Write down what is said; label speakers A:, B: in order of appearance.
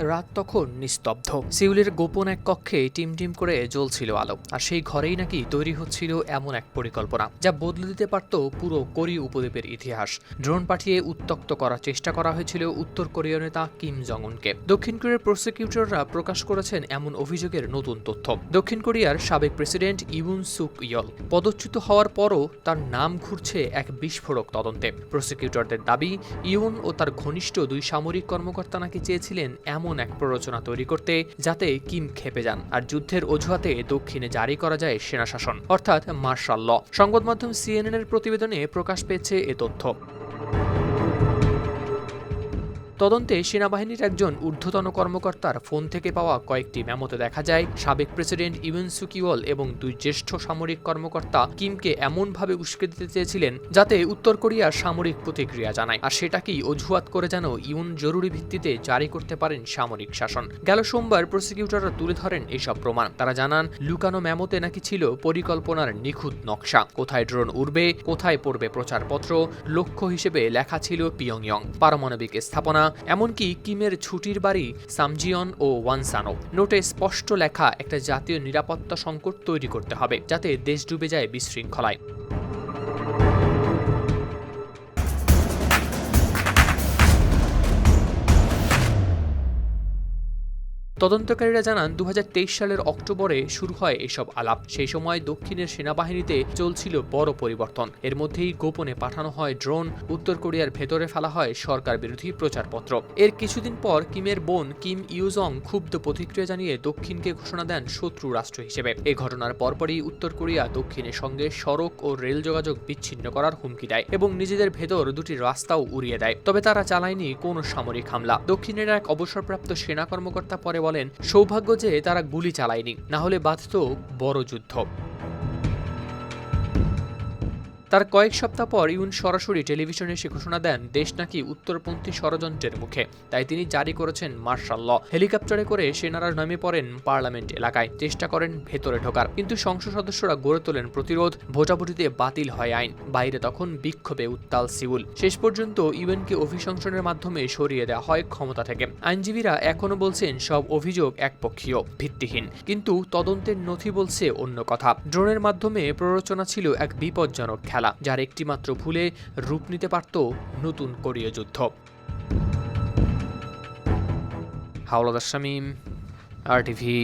A: রাত তখন নিস্তব্ধ। সিউলের গোপন এক কক্ষে টিম টিম করে জ্বলছিল আলো, আর সেই ঘরেই নাকি তৈরি হচ্ছিল এমন এক পরিকল্পনা, যা বদলে দিতে পারত পুরো কোরীয় উপদ্বীপের ইতিহাস। ড্রোন পাঠিয়ে উত্তক্ত করার চেষ্টা করা হয়েছিল উত্তর কোরীয় নেতা কিম জং উনকে দক্ষিণ কোরিয়ার প্রসিকিউটররা প্রকাশ করেছেন এমন অভিযোগের নতুন তথ্য। দক্ষিণ কোরিয়ার সাবেক প্রেসিডেন্ট ইউন সুক ইয়ল পদচ্যুত হওয়ার পরও তার নাম ঘুরছে এক বিস্ফোরক তদন্তে। প্রসিকিউটরদের দাবি, ইউন ও তার ঘনিষ্ঠ দুই সামরিক কর্মকর্তা নাকি চেয়েছিলেন এমন এক প্ররোচনা তৈরি করতে যাতে কিম খেপে যান আর যুদ্ধের অজুহাতে দক্ষিণে জারি করা যায় সেনা শাসন, অর্থাৎ মার্শাল ল। সংবাদ মাধ্যম সিএনএন এর প্রতিবেদনে প্রকাশ পেয়েছে এ তথ্য। তদন্তে সেনাবাহিনীর একজন ঊর্ধ্বতন কর্মকর্তার ফোন থেকে পাওয়া কয়েকটি মেমোতে দেখা যায়, সাবেক প্রেসিডেন্ট ইউএন সুকিওল এবং দুই জ্যেষ্ঠ সামরিক কর্মকর্তা কিমকে এমনভাবে উস্কে দিতে চেয়েছিলেন যাতে উত্তর কোরিয়ার সামরিক প্রতিক্রিয়া জানায়। আর সেটাকেই অজুহাত করে যেন ইউন জরুরি ভিত্তিতে জারি করতে পারেন সামরিক শাসন? গেল সোমবার প্রসিকিউটররা তুলে ধরেন এসব প্রমাণ। তারা জানান, লুকানো মেমোতে নাকি ছিল পরিকল্পনার নিখুঁত নকশা। কোথায় ড্রোন উড়বে, কোথায় পড়বে প্রচারপত্র, লক্ষ্য হিসেবে লেখা ছিল পিয়ংইয়ং। পারমাণবিক স্থাপনা এমনকি কিমের ছুটির বাড়ি সামজিয়ন ও ওয়ানসানো নোটে স্পষ্ট লেখা একটা জাতীয় নিরাপত্তা সংকট তৈরি করতে হবে, যাতে দেশ ডুবে যায় বিশৃঙ্খলায়। তদন্তকারীরা জানান দু হাজার তেইশ সালের অক্টোবরে শুরু হয় এসব আলাপ। সেই সময় দক্ষিণের সেনাবাহিনীতে চলছিল বড় পরিবর্তন। এর মধ্যেই গোপনে পাঠানো হয় ড্রোন, উত্তর কোরিয়ার ভেতরে ফেলা হয় সরকার বিরোধী প্রচারপত্র। এর কিছুদিন পর কিমের বোন কিম ইউজং ক্ষুব্ধ প্রতিক্রিয়া জানিয়ে দক্ষিণকে ঘোষণা দেন শত্রু রাষ্ট্র হিসেবে। এ ঘটনার পরপরই উত্তর কোরিয়া দক্ষিণের সঙ্গে সড়ক ও রেল যোগাযোগ বিচ্ছিন্ন করার হুমকি দেয় এবং নিজেদের ভেতর দুটি রাস্তাও উড়িয়ে দেয়। তবে তারা চালায়নি কোনো সামরিক হামলা। দক্ষিণের এক অবসরপ্রাপ্ত সেনা কর্মকর্তা পরে বলেন সৌভাগ্য যে তারা গুলি চালায়নি না হলে বাঁধত বড় যুদ্ধ। তার কয়েক সপ্তাহ পর ইউন সরাসরি টেলিভিশনে এসে ঘোষণা দেন, দেশ নাকি উত্তরপন্থী ষড়যন্ত্রের মুখে। তাই তিনি জারি করেছেন মার্শাল ল। হেলিকপ্টারে করে সেনারা নামে পড়েন পার্লামেন্ট এলাকায়। চেষ্টা করেন ভেতরে ঢোকার। কিন্তু সংসদ সদস্যরা গড়ে তোলেন প্রতিরোধ। ভোটাভুটিতে বাতিল হয় আইন। বাইরে তখন বিক্ষোভে উত্তাল সিউল। শেষ পর্যন্ত ইউএনকে অভিশংসনের মাধ্যমে সরিয়ে দেওয়া হয় ক্ষমতা থেকে। আইনজীবীরা এখনও বলছেন, সব অভিযোগ একপক্ষীয়, ভিত্তিহীন। কিন্তু তদন্তের নথি বলছে অন্য কথা। ড্রোনের মাধ্যমে প্ররোচনা ছিল এক বিপজ্জনক খেলা যার একটিমাত্র ভুলে রূপ নিতে পারত নতুন কোরীয় যুদ্ধ। হাওলাদার শামীম আর টিভি